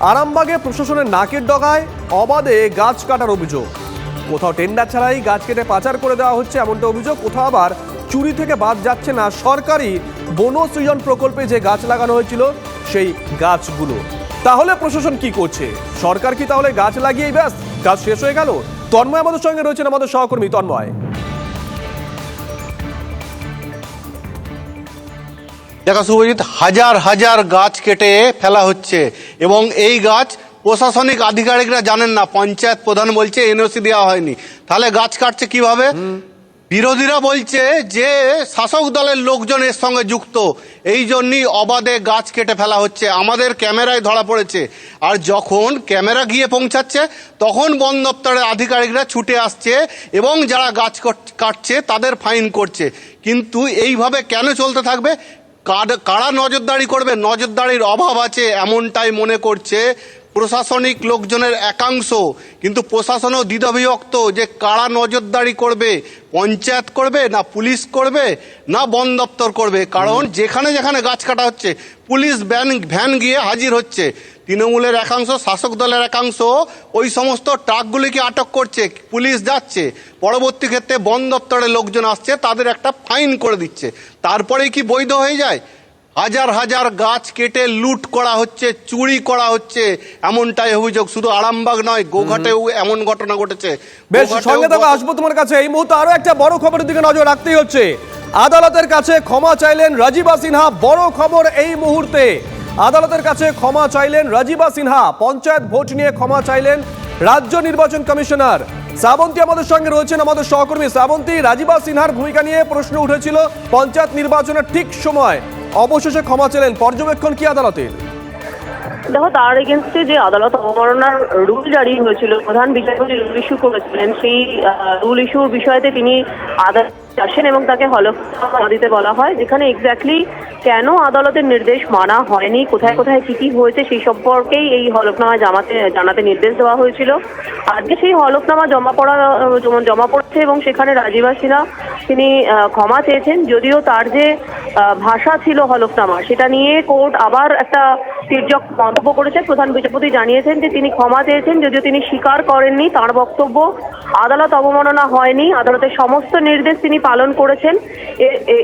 আরামবাগে প্রশাসনের নাকের ডগায় অবাধে গাছ কাটার অভিযোগ। কোথাও টেন্ডার ছাড়াই গাছ কেটে পাচার করে দেওয়া হচ্ছে এমনটা অভিযোগ, কোথাও আবার চুরি থেকে বাদ যাচ্ছে না সরকারি বন সৃজন প্রকল্পে যে গাছ লাগানো হয়েছিল সেই গাছগুলো। তাহলে প্রশাসন কি করছে? সরকার কি তাহলে গাছ লাগিয়েই ব্যাস গাছ শেষ হয়ে গেল? তন্ময় আমাদের সঙ্গে রয়েছেন আমাদের সহকর্মী তন্ময়। দেখা শুভজিৎ হাজার হাজার গাছ কেটে ফেলা হচ্ছে এবং এই গাছ প্রশাসনিক আধিকারিকরা জানেন না, পঞ্চায়েত প্রধান বলছে এনওসি দেওয়া হয়নি। তাহলে গাছ কাটছে কীভাবে? বিরোধীরা বলছে যে শাসক দলের লোকজন এর সঙ্গে যুক্ত, এই জন্যই অবাধে গাছ কেটে ফেলা হচ্ছে। আমাদের ক্যামেরায় ধরা পড়েছে। আর যখন ক্যামেরা গিয়ে পৌঁছাচ্ছে, তখন বন দপ্তরের আধিকারিকরা ছুটে আসছে এবং যারা গাছ কাটছে তাদের ফাইন করছে। কিন্তু এইভাবে কেন চলতে থাকবে? কার- নজরদারি করবে? নজরদারির অভাব আছে এমনটাই মনে করছে প্রশাসনিক লোকজনের একাংশ। কিন্তু প্রশাসনও দ্বিধাবিভক্ত যে কারা নজরদারি করবে? পঞ্চায়েত করবে না পুলিশ করবে না বন দপ্তর করবে? কারণ যেখানে যেখানে গাছ কাটা হচ্ছে পুলিশ ভ্যান ভ্যান গিয়ে হাজির হচ্ছে। তৃণমূলের একাংশ শাসক দলের একাংশ ওই সমস্ত ট্রাকগুলিকে আটক করছে পুলিশ যাচ্ছে। পরবর্তী ক্ষেত্রে বন দপ্তরের লোকজন আসছে তাদের একটা ফাইন করে দিচ্ছে। তারপরেই কি বৈধ হয়ে যায়? হাজার হাজার গাছ কেটে লুট করা হচ্ছে চুরি করা হচ্ছে এমনটাই অভিযোগ। শুধু আরামবাগ নয় গোঘাটেও এমন ঘটনা ঘটেছে। বেশ সঙ্গে থাকো আসব তোমার কাছে। এই মুহূর্তে আরও একটা বড় খবরের দিকে নজর রাখতেই হচ্ছে। আদালতের কাছে ক্ষমা চাইলেন রাজীবা সিনহা বড় খবর এই মুহূর্তে। আদালতের কাছে ক্ষমা চাইলেন রাজীবা সিনহা। পঞ্চায়েত ভোট নিয়ে ক্ষমা চাইলেন রাজ্য নির্বাচন কমিশনার। শ্রাবন্তী আমাদের সঙ্গে রয়েছেন আমাদের সহকর্মী। শ্রাবন্তী, রাজীবা সিনহার ভূমিকা নিয়ে প্রশ্ন উঠেছিল পঞ্চায়েত নির্বাচনের ঠিক সময়। অবশেষে ক্ষমা চাইলেন। পর্যবেক্ষণ কি আদালতের? দেখো, তার এগেনস্টে যে আদালত অবমাননার রুল জারি হয়েছিল, প্রধান বিচারপতি রুল ইস্যু করেছিলেন, সেই রুল ইস্যুর বিষয়তে তিনি আদালত আসেন এবং তাকে হলফনামা দিতে বলা হয়, যেখানে এক্স্যাক্টলি কেন আদালতের নির্দেশ মানা হয়নি, কোথায় কোথায় কি কি হয়েছে সেই সম্পর্কেই এই হলফনামা জামাতে, জানাতে নির্দেশ দেওয়া হয়েছিল। আজকে সেই হলফনামা জমা পড়া, জমা- পড়ছে এবং সেখানে রাজীবা সিনহা তিনি ক্ষমা চেয়েছেন, যদিও তার যে ভাষা ছিল হলফনামা সেটা নিয়ে কোর্ট আবার একটা তির্যক মন্তব্য করেছে। প্রধান বিচারপতি জানিয়েছেন যে তিনি ক্ষমা চেয়েছেন, যদিও তিনি স্বীকার করেননি, তার বক্তব্য আদালত অবমাননা হয়নি। আদালতের সমস্ত নির্দেশ তিনি পালন করেছেন।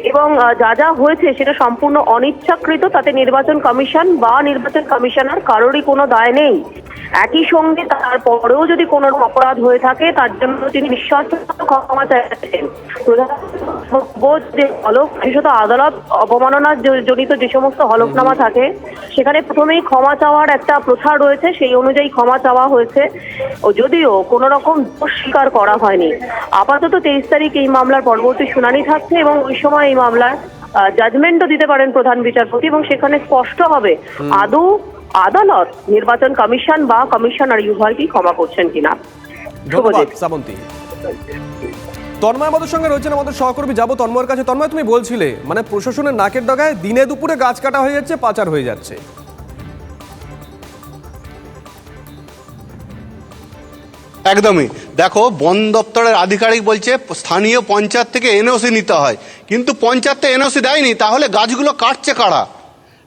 এবং যা যা হয়েছে সেটা সম্পূর্ণ অনিচ্ছাকৃত। তাতে নির্বাচন কমিশন বা নির্বাচন কমিশনার কারোরই কোনো দায় নেই। একই সঙ্গে তারপরেও যদি কোনো অপরাধ হয়ে থাকে, তার জন্য তিনি বিশ্বাস ক্ষমা চাইছেন। বিশেষত আদালত অবমাননা জনিত যে সমস্ত হলফনামা থাকে, সেখানে প্রথমেই ক্ষমা চাওয়ার একটা প্রথা রয়েছে। সেই অনুযায়ী ক্ষমা চাওয়া হয়েছে। যদিও কোনো রকম দোষ স্বীকার করা হয়নি। আপাতত তেইশ তারিখ এই মামলার পরবর্তী শুনানি থাকছে এবং ওই সময় এই মামলার জাজমেন্টও দিতে পারেন প্রধান বিচারপতি এবং সেখানে স্পষ্ট হবে আদৌ আদালত নির্বাচন কমিশন বা কমিশনার উভয়কেই ক্ষমা করছেন কিনা? তন্ময় আমাদের সঙ্গে রয়েছেন আমাদের সহকর্মী যাব তন্ময়ের কাছে। তন্ময় তুমি বলছিলে মানে প্রশাসনের নাকের ডগায় দিনে দুপুরে গাছ কাটা হয়ে যাচ্ছে পাচার হয়ে যাচ্ছে। একদমই। দেখো, বন দপ্তরের আধিকারিক বলছে, স্থানীয় পঞ্চায়েত থেকে এনওসি নিতে হয়। কিন্তু পঞ্চায়েত তো এনওসি দেয়নি, তাহলে গাছগুলো কাটছে কারা?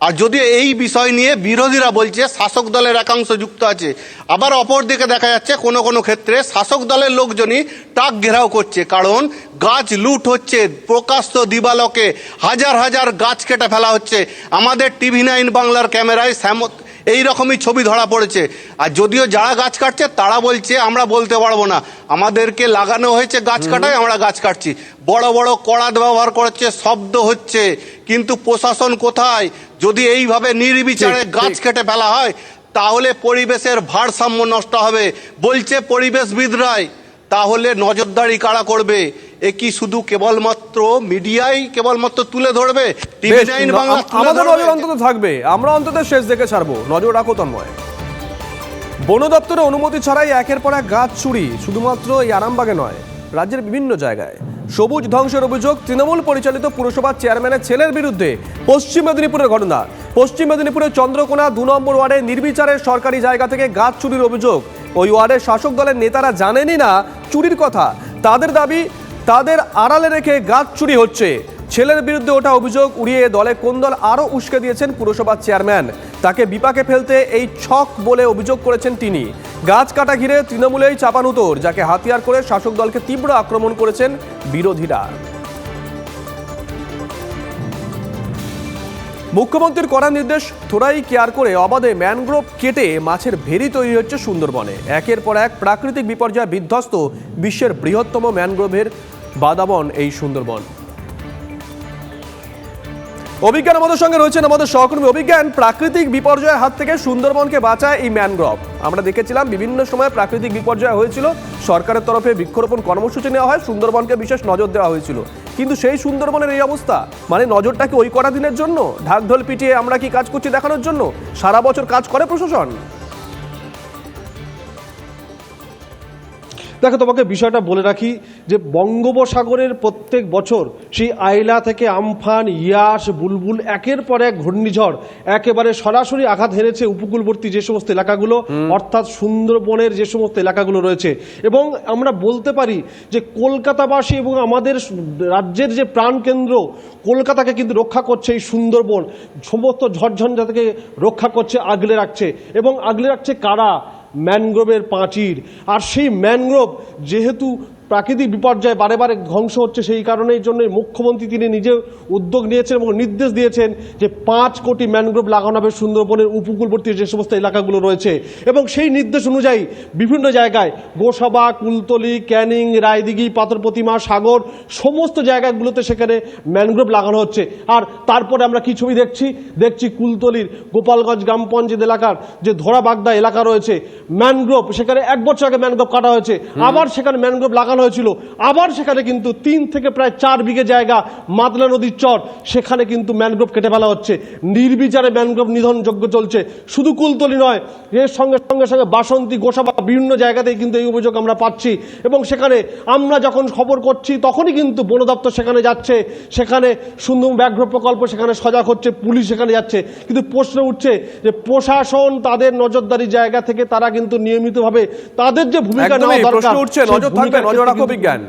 আর যদিও এই বিষয় নিয়ে বিরোধীরা বলছে, শাসক দলের একাংশ যুক্ত আছে, আবার অপর দিকে দেখা যাচ্ছে, কোনো কোনো ক্ষেত্রে শাসক দলের লোকজনই টাক ঘেরাও করছে। কারণ গাছ লুট হচ্ছে, প্রকাশ্য দিবালকে হাজার হাজার গাছ কেটে ফেলা হচ্ছে। আমাদের টিভি নাইন বাংলার ক্যামেরায় শ্যামত এই রকমই ছবি ধরা পড়েছে। আর যদিও যারা গাছ কাটছে তারা বলছে আমরা বলতে পারব না। আমাদেরকে লাগানো হয়েছে গাছ কাটায় আমরা গাছ কাটছি। বড় বড় কড়াত ব্যবহার করছে শব্দ হচ্ছে। কিন্তু প্রশাসন কোথায়? যদি এইভাবে নির্বিচারে গাছ কেটে ফেলা হয় তাহলে পরিবেশের ভারসাম্য নষ্ট হবে। বলছে পরিবেশবিদরাই। তাহলে নজরদারি কারা করবে? এ কি শুধু কেবলমাত্র মিডিয়াই কেবলমাত্র তুলে ধরবে টিভি নাইন বাংলা আমাদের নজর অন্তত থাকবে। আমরা অন্তত শেষ দেখে ছাড়বো। নজর রাখো তন্ময়। বন দপ্তরে অনুমতি ছাড়াই একের পর এক গাছ চুরি শুধুমাত্র এই আরামবাগে নয় রাজ্যের বিভিন্ন জায়গায়। সবুজ ধ্বংসের অভিযোগ তৃণমূল পরিচালিত পুরসভার চেয়ারম্যানের ছেলের বিরুদ্ধে পশ্চিম মেদিনীপুরের ঘটনা। পশ্চিম মেদিনীপুরের চন্দ্রকোনা দু নম্বর ওয়ার্ডে নির্বিচারে সরকারি জায়গা থেকে গাছ চুরির অভিযোগ। ওই ওয়ার্ডের শাসক দলের নেতারা জানেনই না চুরির কথা। তাদের দাবি তাদের আড়ালে রেখে গাছ চুরি হচ্ছে। ছেলের বিরুদ্ধে ওঠা অভিযোগ উড়িয়ে দলে কোন দল আরও উস্কে দিয়েছেন পুরসভার চেয়ারম্যান। তাকে বিপাকে ফেলতে এই ছক বলে অভিযোগ করেছেন তিনি। গাছ কাটা ঘিরে তৃণমূলেই চাপানুতোর যাকে হাতিয়ার করে শাসক দলকে তীব্র আক্রমণ করেছেন বিরোধীরা। মুখ্যমন্ত্রীর কড়া নির্দেশ, থোড়াই কেয়ার করে অবাধে ম্যানগ্রোভ কেটে মাছের ভেরি তৈরি হচ্ছে সুন্দরবনে। একের পর এক প্রাকৃতিক বিপর্যয় বিধ্বস্ত বিশ্বের বৃহত্তম ম্যানগ্রোভের বাদাবন এই সুন্দরবন। অভিজ্ঞান আমাদের সঙ্গে রয়েছেন আমাদের সহকর্মী অভিজ্ঞান, প্রাকৃতিক বিপর্যয়ের হাত থেকে সুন্দরবনকে বাঁচায় এই ম্যানগ্রোভ। আমরা দেখেছিলাম বিভিন্ন সময় প্রাকৃতিক বিপর্যয় হয়েছিল, সরকারের তরফে বৃক্ষরোপণ কর্মসূচি নেওয়া হয়, সুন্দরবনকে বিশেষ নজর দেওয়া হয়েছিল। কিন্তু সেই সুন্দরবনের এই অবস্থা মানে নজরটা কি ওই কটা দিনের জন্য? ঢাকঢোল পিটিয়ে আমরা কি কাজ করছি দেখানোর জন্য? সারা বছর কাজ করে প্রশাসন? দেখো তোমাকে বিষয়টা বলে রাখি যে বঙ্গোপসাগরের প্রত্যেক বছর সেই আইলা থেকে আমফান ইয়াস বুলবুল একের পর এক ঘূর্ণিঝড় একেবারে সরাসরি আঘাত হেরেছে উপকূলবর্তী যে সমস্ত এলাকাগুলো অর্থাৎ সুন্দরবনের যে সমস্ত এলাকাগুলো রয়েছে। এবং আমরা বলতে পারি যে কলকাতাবাসী এবং আমাদের রাজ্যের যে প্রাণকেন্দ্র কলকাতাকে কিন্তু রক্ষা করছে এই সুন্দরবন। সমস্ত ঝড়ঝঞ্ঝা থেকে রক্ষা করছে আগলে রাখছে। এবং আগলে রাখছে কারা? ম্যানগ্রোভের পাঁচির। আর সেই ম্যানগ্রোভ যেহেতু প্রাকৃতিক বিপর্যয় বারে বারে ধ্বংস হচ্ছে সেই কারণের জন্য মুখ্যমন্ত্রী তিনি নিজে উদ্যোগ নিয়েছেন এবং নির্দেশ দিয়েছেন যে পাঁচ কোটি ম্যানগ্রোভ লাগানো হবে সুন্দরবনের উপকূলবর্তী যে সমস্ত এলাকাগুলো রয়েছে। এবং সেই নির্দেশ অনুযায়ী বিভিন্ন জায়গায় গোসাবা কুলতলি ক্যানিং রায়দিঘি পাথর প্রতিমা সাগর সমস্ত জায়গাগুলোতে সেখানে ম্যানগ্রোভ লাগানো হচ্ছে। আর তারপরে আমরা কি ছবি দেখছি? দেখছি কুলতলির গোপালগঞ্জ গ্রাম পঞ্চায়েত এলাকার যে ধরা বাগদা এলাকা রয়েছে ম্যানগ্রোভ সেখানে এক বছর আগে ম্যানগ্রোভ কাটা হয়েছে। আবার সেখানে ম্যানগ্রোভ লাগানো হয়েছিল। আবার সেখানে কিন্তু তিন থেকে প্রায় চার বিঘে জায়গা মাদলা নদীর চর সেখানে কিন্তু ম্যানগ্রোভ কেটে ফেলা হচ্ছে। নির্বিচারে ম্যানগ্রোভ নিধনযোগ্য চলছে। শুধু কুলতলি নয় এর সঙ্গে সঙ্গে সঙ্গে বাসন্তী গোসাবা বিভিন্ন জায়গাতেই কিন্তু এই অভিযোগ আমরা পাচ্ছি। এবং সেখানে আমরা যখন খবর করছি তখনই কিন্তু বন দপ্তর সেখানে যাচ্ছে। সেখানে সুন্দর ব্যাঘ্র প্রকল্প সেখানে সজাগ হচ্ছে পুলিশ সেখানে যাচ্ছে। কিন্তু প্রশ্ন উঠছে যে প্রশাসন তাদের নজরদারি জায়গা থেকে তারা কিন্তু নিয়মিতভাবে তাদের যে ভূমিকা নেওয়া দরকার কিন্তু- বিজ্ঞান